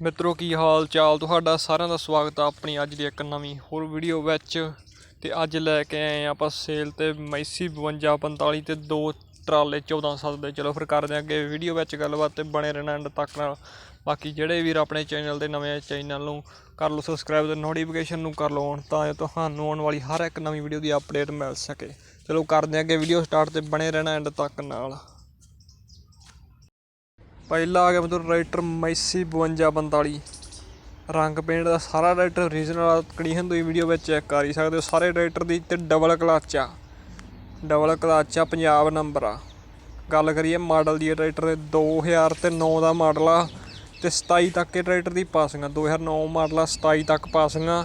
ਮਿੱਤਰੋ, ਕੀ ਹਾਲ ਚਾਲ? ਤੁਹਾਡਾ ਸਾਰਿਆਂ ਦਾ ਸਵਾਗਤ ਆ ਆਪਣੀ ਅੱਜ ਦੀ ਇੱਕ ਨਵੀਂ ਹੋਰ ਵੀਡੀਓ ਵਿੱਚ। ਤੇ ਅੱਜ ਲੈ ਕੇ ਆਏ ਹਾਂ ਆਪਾਂ ਸੇਲ ਤੇ ਮੈਸੀ 5245 ਤੇ ਦੋ ਟਰਾਲੇ 1400 ਦੇ। ਚਲੋ ਫਿਰ ਕਰਦੇ ਹਾਂ ਅੱਗੇ ਵੀਡੀਓ ਵਿੱਚ ਗੱਲਬਾਤ ਤੇ ਬਣੇ ਰਹਿਣਾ ਐਂਡ ਤੱਕ ਨਾਲ। ਬਾਕੀ ਜਿਹੜੇ ਵੀਰ ਆਪਣੇ ਚੈਨਲ ਦੇ ਨਵੇਂ ਚੈਨਲ ਨੂੰ ਕਰ ਲਓ ਸਬਸਕ੍ਰਾਈਬ ਤੇ ਨੋਟੀਫਿਕੇਸ਼ਨ ਨੂੰ ਕਰ ਲਓ on ਤਾਂ ਤੁਹਾਨੂੰ ਆਉਣ ਵਾਲੀ ਹਰ ਇੱਕ ਨਵੀਂ ਵੀਡੀਓ ਦੀ ਅਪਡੇਟ ਮਿਲ ਸਕੇ। ਚਲੋ ਕਰਦੇ ਹਾਂ ਅੱਗੇ ਵੀਡੀਓ ਸਟਾਰਟ ਤੇ ਬਣੇ ਰਹਿਣਾ ਐਂਡ ਤੱਕ ਨਾਲ। ਪਹਿਲਾ ਆ ਗਿਆ ਮਤਲਬ ਰਾਈਟਰ ਮੈਸੀ 5245 ਰੰਗ ਪੇਂਟ ਦਾ ਸਾਰਾ ਰਾਈਟਰ ਓਰੀਜਨਲ ਕੰਡੀਸ਼ਨ ਤੁਸੀਂ ਵੀਡੀਓ ਵਿੱਚ ਚੈੱਕ ਕਰ ਹੀ ਸਕਦੇ ਹੋ। ਸਾਰੇ ਰਾਈਟਰ ਦੀ ਤੇ ਡਬਲ ਕਲਚ। ਆ ਡਬਲ ਕਲਚ ਆ ਪੰਜਾਬ ਨੰਬਰ ਆ। ਗੱਲ ਕਰੀਏ ਮਾਡਲ ਦੀ ਰਾਈਟਰ ਦੇ 2009 ਦਾ ਮਾਡਲ ਆ ਤੇ 27 ਤੱਕ ਇਹ ਰਾਈਟਰ ਦੀ ਪਾਸਿੰਗ ਆ। 2009 ਮਾਡਲ ਆ 27 ਤੱਕ ਪਾਸਿੰਗ ਆ।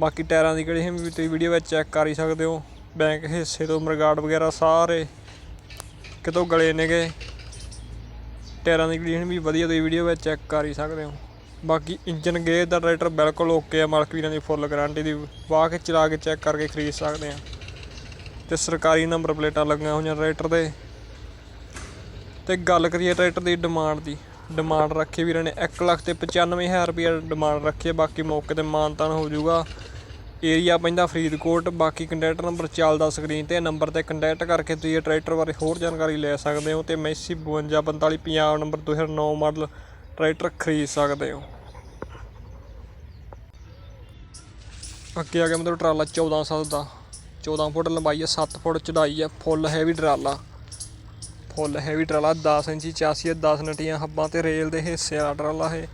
ਬਾਕੀ ਟਾਇਰਾਂ ਦੀ ਕੰਡੀਸ਼ਨ ਵੀ ਤੁਸੀਂ ਵੀਡੀਓ ਵਿੱਚ ਚੈੱਕ ਕਰ ਹੀ ਸਕਦੇ ਹੋ। ਬੈਂਕ ਹਿੱਸੇ ਤੋਂ ਮਰਗਾਰਡ ਵਗੈਰਾ ਸਾਰੇ ਕਿਤੋਂ ਗਲੇ ਨੇਗੇ। ਟਾਇਰਾਂ ਦੀ ਕੰਡੀਸ਼ਨ ਵੀ ਵਧੀਆ, ਤੁਸੀਂ ਵੀਡੀਓ ਵਿੱਚ ਚੈੱਕ ਕਰ ਹੀ ਸਕਦੇ ਹੋ। ਬਾਕੀ ਇੰਜਨ ਗੇਅਰ ਦਾ ਟਰੈਕਟਰ ਬਿਲਕੁਲ ਓਕੇ ਆ, ਮਾਲਕ ਵੀਰਾਂ ਦੀ ਫੁੱਲ ਗਾਰੰਟੀ ਦੀ। ਵਾਹ ਕੇ ਚਲਾ ਕੇ ਚੈੱਕ ਕਰਕੇ ਖਰੀਦ ਸਕਦੇ ਆ। ਤੇ ਸਰਕਾਰੀ ਨੰਬਰ ਪਲੇਟਾਂ ਲੱਗੀਆਂ ਹੋਈਆਂ ਟਰੈਕਟਰ ਦੇ। ਤੇ ਗੱਲ ਕਰੀਏ ਟਰੈਕਟਰ ਦੀ ਡਿਮਾਂਡ ਦੀ। ਡਿਮਾਂਡ ਰੱਖੀ ਵੀਰਾਂ ਨੇ 1 ਲੱਖ ਤੇ 95000 ਰੁਪਏ ਡਿਮਾਂਡ ਰੱਖੀ ਹੈ ਬਾਕੀ ਮੌਕੇ ਤੇ ਮਾਨਤਾਨ ਹੋ ਜਾਊਗਾ। ਏਰੀਆ ਪੈਂਦਾ ਫਰੀਦਕੋਟ, ਬਾਕੀ ਕੰਟੈਕਟ ਨੰਬਰ ਚੱਲਦਾ ਸਕਰੀਨ ਤੇ ਨੰਬਰ ਤੇ ਕੰਟੈਕਟ ਕਰਕੇ ਤੁਸੀਂ ਇਹ ਟਰੈਕਟਰ ਬਾਰੇ ਹੋਰ ਜਾਣਕਾਰੀ ਲੈ ਸਕਦੇ ਹੋ ਤੇ Massey 5245 Punjab number 2009 model tractor ਖਰੀਦ ਸਕਦੇ ਹੋ। ਅੱਗੇ ਆ ਗਿਆ ਮਤਲਬ ਟਰਾਲਾ 1400 ਦਾ 14 ਫੁੱਟ ਲੰਬਾਈ ਹੈ 7 ਫੁੱਟ ਚੌੜਾਈ ਹੈ ਫੁੱਲ ਹੈਵੀ ਟਰਾਲਾ। ਫੁੱਲ ਹੈਵੀ ਟਰਾਲਾ 10 ਇੰਚੀ ਚਾਸੀ ਹੈ 10 ਨਟੀਆਂ ਹੱਬਾਂ ਤੇ ਰੇਲ ਦੇ ਹਿੱਸੇ ਦਾ ਟਰਾਲਾ ਹੈ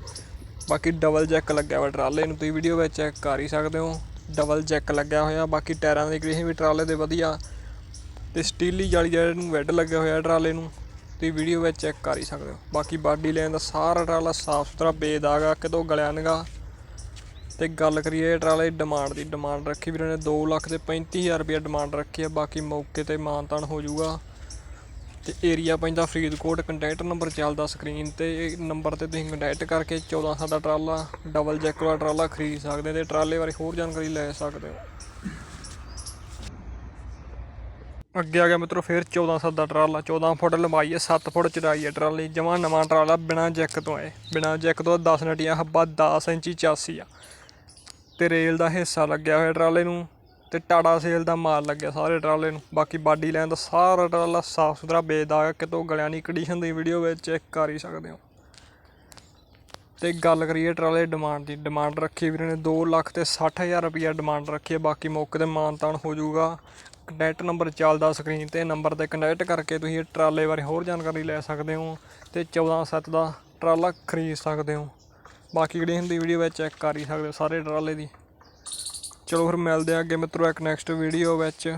ਬਾਕੀ ਡਬਲ ਜੈਕ ਲੱਗਿਆ ਹੋਇਆ ਟਰਾਲੇ ਨੂੰ, ਤੁਸੀਂ ਵੀਡੀਓ ਵਿੱਚ ਚੈੱਕ ਕਰ ਹੀ ਸਕਦੇ ਹੋ। ਡਬਲ ਜੈਕ ਲੱਗਿਆ ਹੋਇਆ, ਬਾਕੀ ਟਾਇਰਾਂ ਦੀ ਕੰਡੀਸ਼ਨ ਵੀ ਟਰਾਲੇ ਦੇ ਵਧੀਆ। ਤੇ ਸਟੀਲੀ ਜਾਲੀ ਜਿਹੜੇ ਨੂੰ ਵੈਡ ਲੱਗਿਆ ਹੋਇਆ ਟਰਾਲੇ ਨੂੰ, ਤੁਸੀਂ ਵੀਡੀਓ ਵਿੱਚ ਚੈੱਕ ਕਰ ਹੀ ਸਕਦੇ ਹੋ। ਬਾਕੀ ਬਾਡੀ ਲੈਣ ਦਾ ਸਾਰਾ ਟਰਾਲਾ ਸਾਫ਼ ਸੁਥਰਾ, ਬੇਦਾਗ ਆ, ਕਿਤੋਂ ਗਲਿਆ ਨਗਾ। ਤੇ ਗੱਲ ਕਰੀਏ ਟਰਾਲੇ ਦੀ ਡਿਮਾਂਡ ਦੀ ਡਿਮਾਂਡ ਰੱਖੀ ਵੀਰਾਂ ਨੇ 2 ਲੱਖ ਤੇ 35000 ਰੁਪਏ ਡਿਮਾਂਡ ਰੱਖੀ ਹੈ ਬਾਕੀ ਮੌਕੇ ਤੇ ਮਾਨਤਾਨ ਹੋ ਜਾਊਗਾ। ਤੇ ਏਰੀਆ ਪੈਂਦਾ ਫਰੀਦਕੋਟ ਕੰਟੈਕਟ ਨੰਬਰ ਚੱਲਦਾ ਸਕਰੀਨ ਤੇ, ਇਹ ਨੰਬਰ ਤੇ ਤੁਸੀਂ ਕੰਟੈਕਟ ਕਰਕੇ 1400 ਦਾ ਟਰਾਲਾ ਡਬਲ ਜੈਕ ਵਾਲਾ ਟਰਾਲਾ ਖਰੀਦ ਸਕਦੇ ਹੋ ਤੇ ਟਰਾਲੇ ਬਾਰੇ ਹੋਰ ਜਾਣਕਾਰੀ ਲੈ ਸਕਦੇ ਹੋ। ਅੱਗੇ ਆ ਗਿਆ ਮਿੱਤਰੋ ਫਿਰ 1400 ਦਾ ਟਰਾਲਾ 14 ਫੁੱਟ ਲੰਬਾਈ ਹੈ 7 ਫੁੱਟ ਚੌੜਾਈ ਹੈ ਟਰਾਲੀ, ਜਮਾ ਨਵਾਂ ਟਰਾਲਾ ਬਿਨਾ ਜੈਕ ਤੋਂ ਹੈ, ਬਿਨਾ ਜੈਕ ਤੋਂ 10 ਨਟੀਆਂ ਹੱਬਾ 10 ਇੰਚੀ ਚਾਸੀ ਆ ਤੇ ਰੇਲ ਦਾ ਹਿੱਸਾ ਲੱਗਿਆ ਹੋਇਆ ਟਰਾਲੇ ਨੂੰ। ਤੇ ਟਾਟਾ ਸੇਲ ਦਾ ਮਾਲ ਲੱਗਿਆ ਸਾਰੇ ਟਰਾਲੇ ਨੂੰ। ਬਾਕੀ ਬਾਡੀ ਲੈਣ ਦਾ ਸਾਰਾ ਟਰਾਲਾ ਸਾਫ਼ ਸੁਥਰਾ ਵੇਚਦਾ ਹੈ, ਕਿਤੋਂ ਗਲਿਆਂ ਦੀ ਕੰਡੀਸ਼ਨ ਦੀ ਵੀਡੀਓ ਵਿੱਚ ਚੈੱਕ ਕਰ ਹੀ ਸਕਦੇ ਹੋ। ਤੇ ਗੱਲ ਕਰੀਏ ਟਰਾਲੇ ਡਿਮਾਂਡ ਦੀ ਡਿਮਾਂਡ ਰੱਖੀ ਵੀਰੇ ਨੇ 2 ਲੱਖ ਤੇ 60000 ਰੁਪਏ ਡਿਮਾਂਡ ਰੱਖੀ ਹੈ ਬਾਕੀ ਮੌਕੇ ਤੇ ਮਾਨਤਾਨ ਹੋ ਜਾਊਗਾ। ਕੰਟੈਕਟ ਨੰਬਰ ਚੱਲਦਾ ਸਕਰੀਨ ਤੇ ਨੰਬਰ ਤੇ ਕੰਟੈਕਟ ਕਰਕੇ ਤੁਸੀਂ ਇਹ ਟਰਾਲੇ ਬਾਰੇ ਹੋਰ ਜਾਣਕਾਰੀ ਲੈ ਸਕਦੇ ਹੋ ਤੇ 14 ਸੱਤ ਦਾ ਟਰਾਲਾ ਖਰੀਦ ਸਕਦੇ ਹੋ। ਬਾਕੀ ਜਿਹੜੀ ਦੀ ਵੀਡੀਓ ਵਿੱਚ ਚੈੱਕ ਕਰ ਹੀ ਸਕਦੇ ਹੋ ਸਾਰੇ ਟਰਾਲੇ ਦੀ। ਚਲੋ ਫਿਰ ਮਿਲਦੇ ਆ ਅੱਗੇ ਮਿੱਤਰੋ ਇੱਕ ਨੈਕਸਟ ਵੀਡੀਓ ਵਿੱਚ।